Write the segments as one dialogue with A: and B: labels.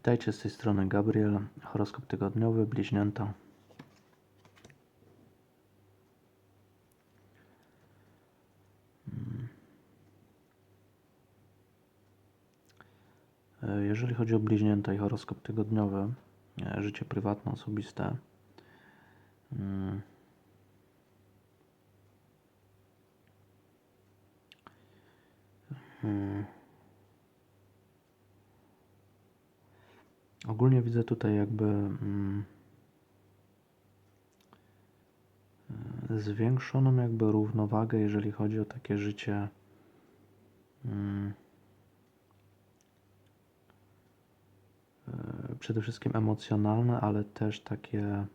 A: Witajcie z tej strony Gabriel, horoskop tygodniowy, bliźnięta. Mm. E, Jeżeli chodzi o bliźnięta i horoskop tygodniowy, e, życie prywatne, osobiste, mm, Ogólnie widzę tutaj jakby mm, e, zwiększoną jakby równowagę, jeżeli chodzi o takie życie mm, e, przede wszystkim emocjonalne, ale też takie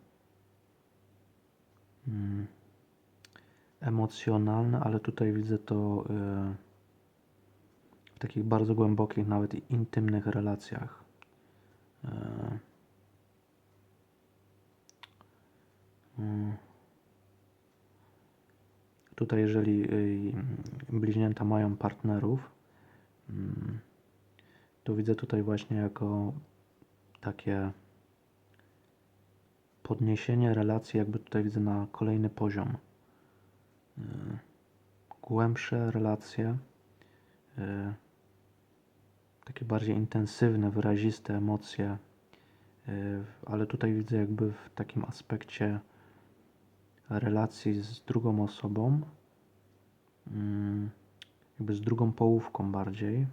A: mm, emocjonalne, ale tutaj widzę to e, w takich bardzo głębokich, nawet intymnych relacjach. E, mm. Tutaj, jeżeli y, bliźnięta mają partnerów, mm, to widzę tutaj właśnie jako takie podniesienie relacji, jakby tutaj widzę na kolejny poziom. Y, Głębsze relacje, y, takie bardziej intensywne, wyraziste emocje, ale tutaj widzę jakby w takim aspekcie relacji z drugą osobą, mm, jakby z drugą połówką bardziej.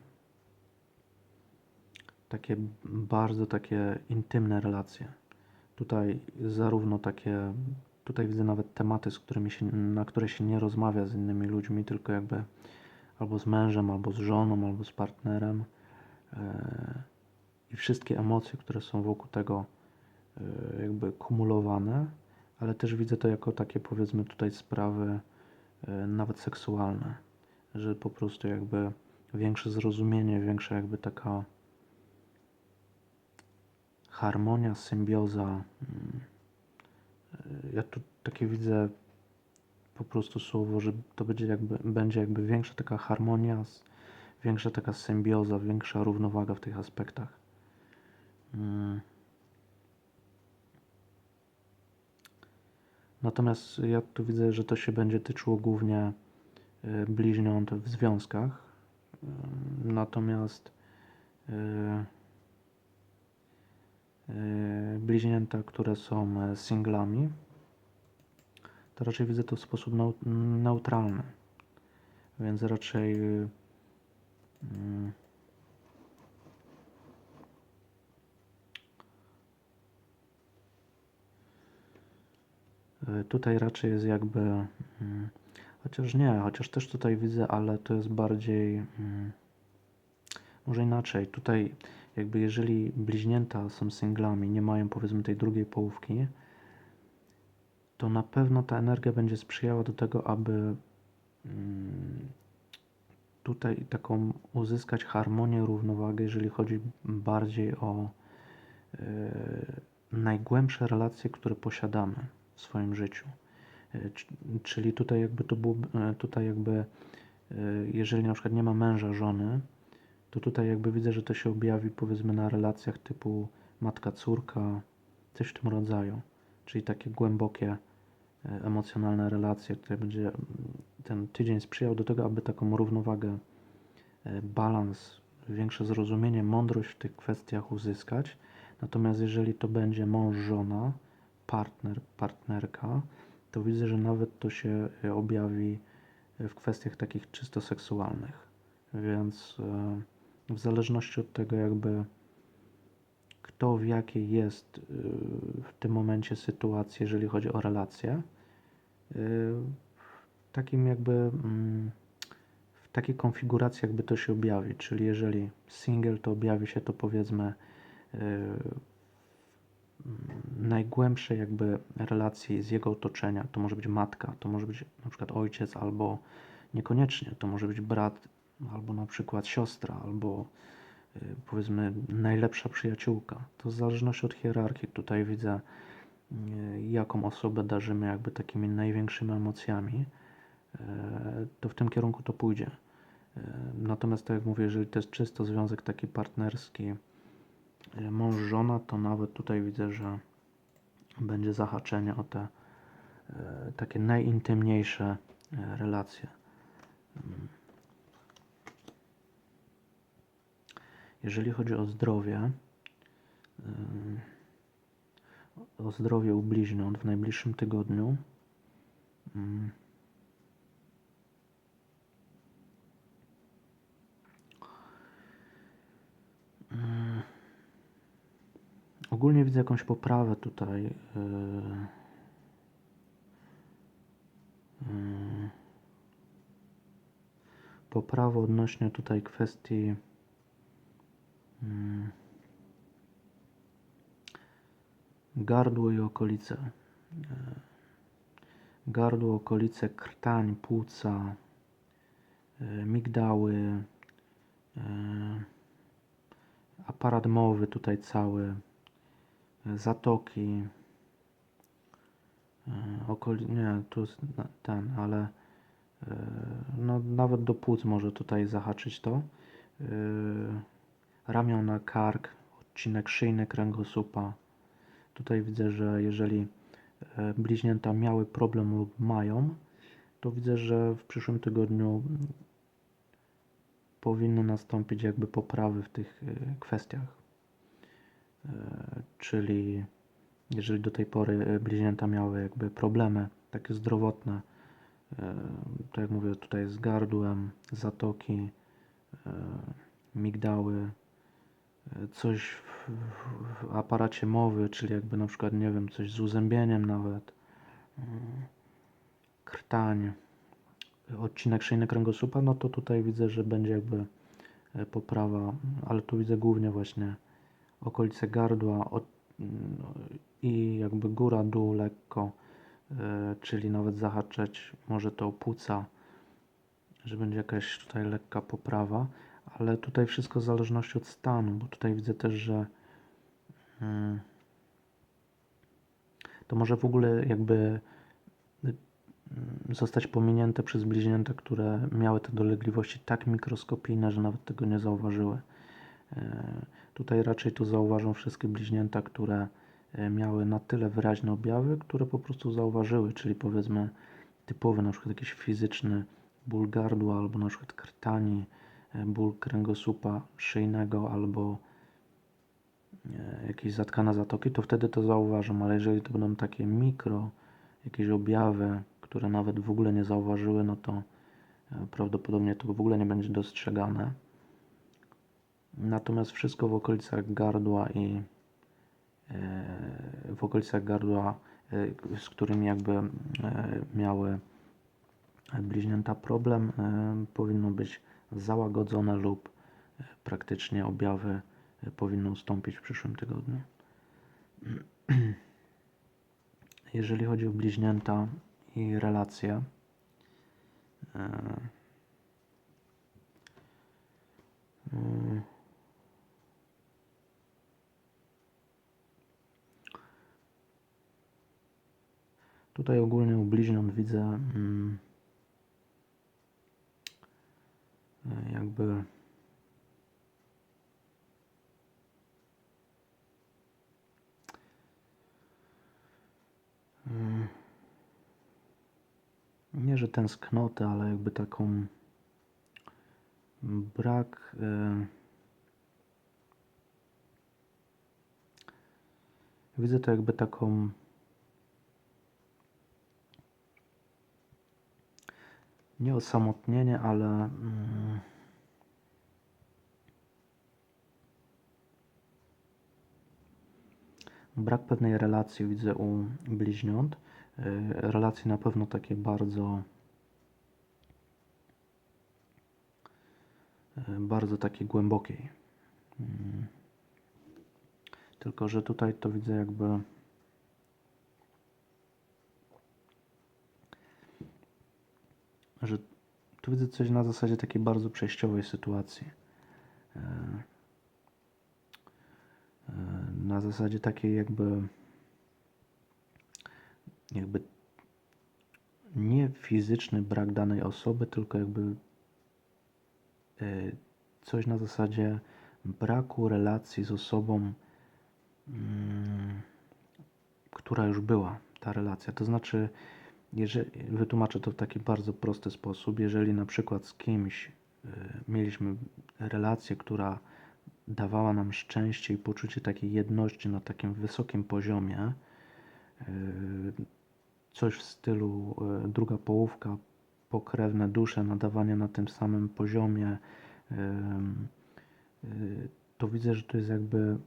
A: Takie bardzo takie intymne relacje. Tutaj zarówno takie, tutaj widzę nawet tematy, z którymi się, na które się nie rozmawia z innymi ludźmi, tylko jakby albo z mężem, albo z żoną, albo z partnerem. E, I wszystkie emocje, które są wokół tego e, jakby kumulowane, ale też widzę to jako takie powiedzmy tutaj sprawy e, nawet seksualne, że po prostu jakby większe zrozumienie, większa jakby taka harmonia, symbioza. mm, e, Ja tu takie widzę po prostu słowo, że to będzie jakby, będzie jakby większa taka harmonia, większa taka symbioza, większa równowaga w tych aspektach. Natomiast ja tu widzę, że to się będzie tyczyło głównie y, bliźniąt w związkach. Y, Natomiast y, bliźnięta, które są e, singlami, to raczej widzę to w sposób neu- neutralny. Więc raczej y, mm, Y, Tutaj raczej jest jakby, mm, chociaż nie, chociaż też tutaj widzę, ale to jest bardziej, mm, może inaczej. Tutaj jakby jeżeli bliźnięta są singlami, nie mają powiedzmy tej drugiej połówki, to na pewno ta energia będzie sprzyjała do tego, aby mm, tutaj taką uzyskać harmonię, równowagę, jeżeli chodzi bardziej o e, najgłębsze relacje, które posiadamy w swoim życiu. E, Czyli tutaj jakby to było, e, tutaj jakby, e, jeżeli na przykład nie ma męża, żony, to tutaj jakby widzę, że to się objawi powiedzmy na relacjach typu matka-córka, coś w tym rodzaju. Czyli takie głębokie, emocjonalne relacje, które będzie ten tydzień sprzyjał do tego, aby taką równowagę, balans, większe zrozumienie, mądrość w tych kwestiach uzyskać. Natomiast jeżeli to będzie mąż, żona, partner, partnerka, to widzę, że nawet to się e, objawi e, w kwestiach takich czysto seksualnych. Więc e, w zależności od tego, jakby kto w jakiej jest w tym momencie sytuacji, jeżeli chodzi o relacje, w takim jakby mm, w takiej konfiguracji jakby to się objawi, czyli jeżeli single, to objawi się to powiedzmy w najgłębszej jakby relacji z jego otoczenia. To może być matka, to może być na przykład ojciec, albo niekoniecznie, to może być brat, albo na przykład siostra, albo y, powiedzmy najlepsza przyjaciółka. To w zależności od hierarchii. Tutaj widzę, y, jaką osobę darzymy jakby takimi największymi emocjami, y, to w tym kierunku to pójdzie. Natomiast tak jak mówię, jeżeli to jest czysto związek taki partnerski, e, mąż, żona, to nawet tutaj widzę, że będzie zahaczenie o te e, takie najintymniejsze e, relacje. Mm. Jeżeli chodzi o zdrowie, ym, o zdrowie u bliźniąt w najbliższym tygodniu, ym, ym, ogólnie widzę jakąś poprawę tutaj. Yy, yy, poprawę odnośnie tutaj kwestii mm, gardło i okolice. E, Gardło, okolice, krtań, płuca, e, migdały, e, aparat mowy tutaj cały, e, zatoki, e, okoli... nie, tu ten, ale e, no nawet do płuc może tutaj zahaczyć to. E, Ramiona, kark, odcinek szyjny kręgosłupa. Tutaj widzę, że jeżeli bliźnięta miały problem lub mają, to widzę, że w przyszłym tygodniu powinny nastąpić jakby poprawy w tych kwestiach. E, Czyli jeżeli do tej pory e, bliźnięta miały jakby problemy takie zdrowotne, tak jak mówię, tutaj z gardłem, zatoki, migdały, coś w, aparacie mowy, czyli jakby na przykład, nie wiem, coś z uzębieniem nawet, krtań, odcinek szyjny kręgosłupa, no to tutaj widzę, że będzie jakby poprawa, ale tu widzę głównie właśnie okolice gardła od, no, i jakby góra, dół lekko, e, czyli nawet zahaczać może to płuca, że będzie jakaś tutaj lekka poprawa, ale tutaj wszystko w zależności od stanu, bo tutaj widzę też, że mm, to może w ogóle jakby mm, zostać pominięte przez bliźnięta, które miały te dolegliwości tak mikroskopijne, że nawet tego nie zauważyły. Tutaj raczej to zauważą wszystkie bliźnięta, które e, miały na tyle wyraźne objawy, które po prostu zauważyły, czyli powiedzmy typowy na przykład jakiś fizyczny ból gardła albo na przykład krtani, e, ból kręgosłupa szyjnego albo e, jakieś zatkane zatoki, to wtedy to zauważą, ale jeżeli to będą takie mikro jakieś objawy, które nawet w ogóle nie zauważyły, no to prawdopodobnie to w ogóle nie będzie dostrzegane. Natomiast wszystko w okolicach gardła i e, w okolicach gardła, e, z którymi jakby e, miały bliźnięta problem, powinno być załagodzone lub praktycznie objawy powinny ustąpić w przyszłym tygodniu. Jeżeli chodzi o bliźnięta i relacje, e, mm, Tutaj ogólnie u bliźniąt widzę mm, e, jakby mm, nie, że tęsknotę, ale jakby taką brak e, widzę to jakby taką nie osamotnienie, ale mm, brak pewnej relacji widzę u bliźniąt. Y, Relacji na pewno takie bardzo y, bardzo takiej głębokiej. Mm. Tylko, że tutaj to widzę jakby że tu widzę coś na zasadzie takiej bardzo przejściowej sytuacji. E, e, Na zasadzie takiej jakby jakby nie fizyczny brak danej osoby, tylko jakby e, coś na zasadzie braku relacji z osobą, mm, która już była ta relacja. To znaczy, jeżeli, wytłumaczę to w taki bardzo prosty sposób. Jeżeli na przykład z kimś y, mieliśmy relację, która dawała nam szczęście i poczucie takiej jedności na takim wysokim poziomie, y, coś w stylu y, druga połówka, pokrewne dusze, nadawanie na tym samym poziomie, y, y, to widzę, że to jest jakby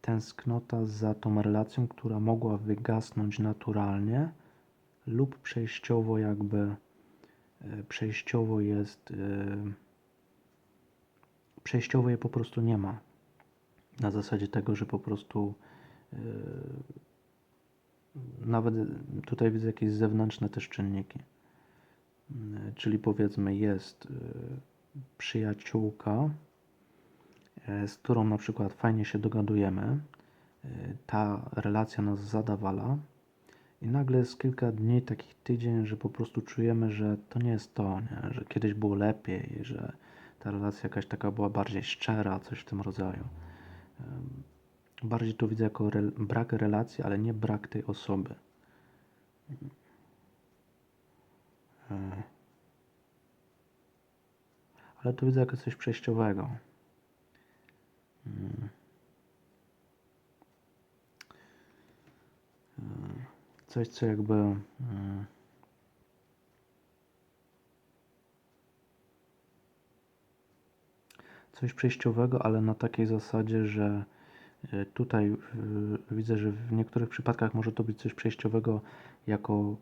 A: tęsknota za tą relacją, która mogła wygasnąć naturalnie lub przejściowo jakby e, przejściowo jest e, przejściowo je po prostu nie ma. Na zasadzie tego, że po prostu e, nawet tutaj widzę jakieś zewnętrzne też czynniki. Czyli powiedzmy jest przyjaciółka, z którą na przykład fajnie się dogadujemy, ta relacja nas zadawala i nagle jest kilka dni, takich tydzień, że po prostu czujemy, że to nie jest to, nie? że kiedyś było lepiej, że ta relacja jakaś taka była bardziej szczera, coś w tym rodzaju. Bardziej to widzę jako rel- brak relacji, ale nie brak tej osoby. E, Ale to widzę jako coś przejściowego. Mm. Coś, co jakby. mm, Coś przejściowego, ale na takiej zasadzie, że e, tutaj widzę, że w niektórych przypadkach może to być coś przejściowego, jako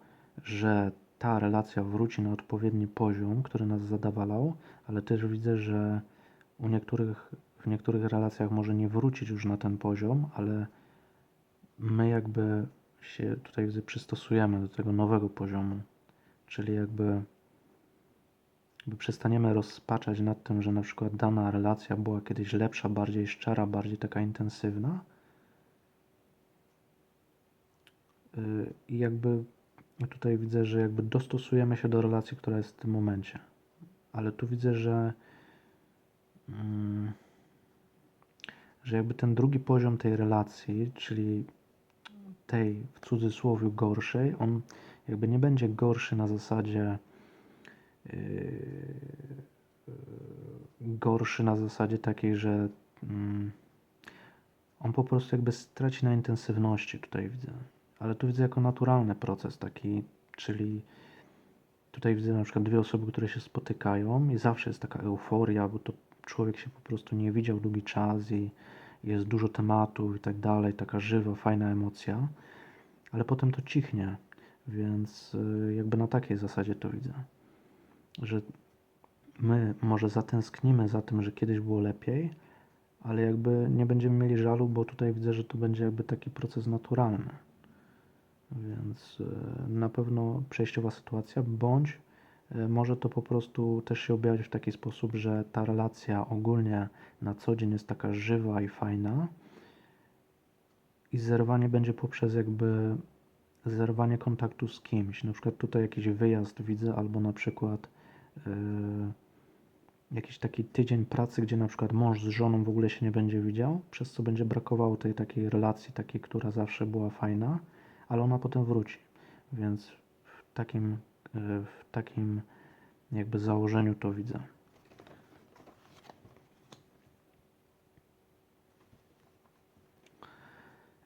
A: że ta relacja wróci na odpowiedni poziom, który nas zadawalał, ale też widzę, że u niektórych, w niektórych relacjach może nie wrócić już na ten poziom, ale my jakby się tutaj przystosujemy do tego nowego poziomu, czyli jakby, jakby przestaniemy rozpaczać nad tym, że na przykład dana relacja była kiedyś lepsza, bardziej szczera, bardziej taka intensywna. Yy, I jakby tutaj widzę, że jakby dostosujemy się do relacji, która jest w tym momencie. Ale tu widzę, że mm, że jakby ten drugi poziom tej relacji, czyli tej w cudzysłowie gorszej, on jakby nie będzie gorszy na zasadzie yy, yy, gorszy na zasadzie takiej, że mm, on po prostu jakby straci na intensywności tutaj widzę. Ale tu widzę jako naturalny proces taki, czyli tutaj widzę na przykład dwie osoby, które się spotykają i zawsze jest taka euforia, bo to człowiek się po prostu nie widział długi czas i jest dużo tematów i tak dalej, taka żywa, fajna emocja, ale potem to cichnie, więc y, jakby na takiej zasadzie to widzę, że my może zatęsknimy za tym, że kiedyś było lepiej, ale jakby nie będziemy mieli żalu, bo tutaj widzę, że to będzie jakby taki proces naturalny. Więc y, na pewno przejściowa sytuacja, bądź może to po prostu też się objawić w taki sposób, że ta relacja ogólnie na co dzień jest taka żywa i fajna i zerwanie będzie poprzez jakby zerwanie kontaktu z kimś. Na przykład tutaj jakiś wyjazd widzę, albo na przykład yy, jakiś taki tydzień pracy, gdzie na przykład mąż z żoną w ogóle się nie będzie widział, przez co będzie brakowało tej takiej relacji, takiej, która zawsze była fajna, ale ona potem wróci. Więc w takim, w takim jakby założeniu to widzę.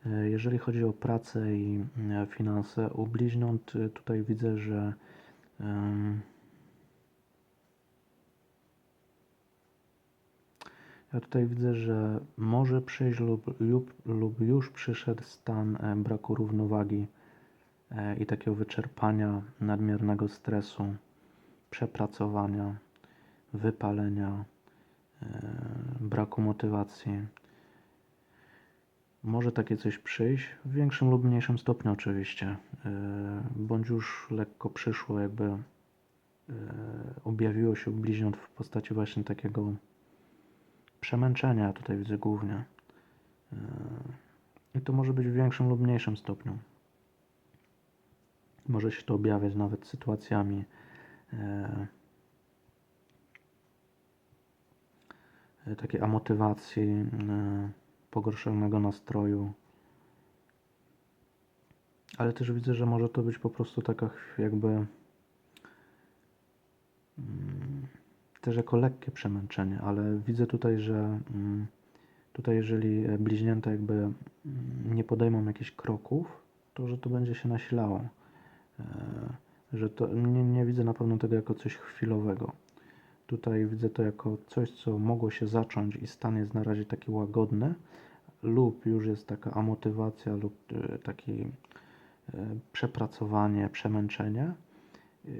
A: E, Jeżeli chodzi o pracę i e, finanse u bliźniąt, tutaj widzę, że ja tutaj widzę, że może przyjść lub, lub, lub już przyszedł stan e, braku równowagi e, i takiego wyczerpania, nadmiernego stresu, przepracowania, wypalenia, e, braku motywacji. Może takie coś przyjść, w większym lub mniejszym stopniu oczywiście, yy, bądź już lekko przyszło, jakby objawiło się bliźniąt w postaci właśnie takiego przemęczenia, tutaj widzę głównie. I to może być w większym lub mniejszym stopniu. Może się to objawiać nawet sytuacjami yy, takiej amotywacji, yy, pogorszonego nastroju, Ale też widzę, że może to być po prostu taka jakby mm, też jako lekkie przemęczenie, ale widzę tutaj, że mm, tutaj jeżeli e, bliźnięta jakby mm, nie podejmą jakichś kroków, to że to będzie się nasilało. Że to nie, nie widzę na pewno tego jako coś chwilowego. Tutaj widzę to jako coś, co mogło się zacząć i stan jest na razie taki łagodny, lub już jest taka amotywacja lub e, taki e, przepracowanie, przemęczenie.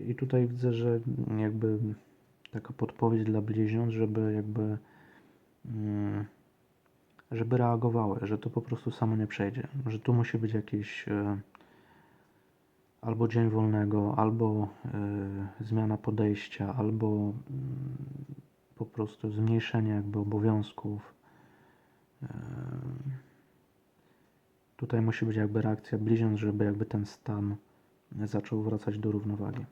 A: I tutaj widzę, że jakby taka podpowiedź dla bliźniąt, żeby jakby mm, żeby reagowały, że to po prostu samo nie przejdzie, że tu musi być jakiś e, albo dzień wolnego, albo e, zmiana podejścia, albo mm, po prostu zmniejszenie jakby obowiązków. E, Tutaj musi być jakby reakcja bliźniąt, żeby jakby ten stan zaczął wracać do równowagi.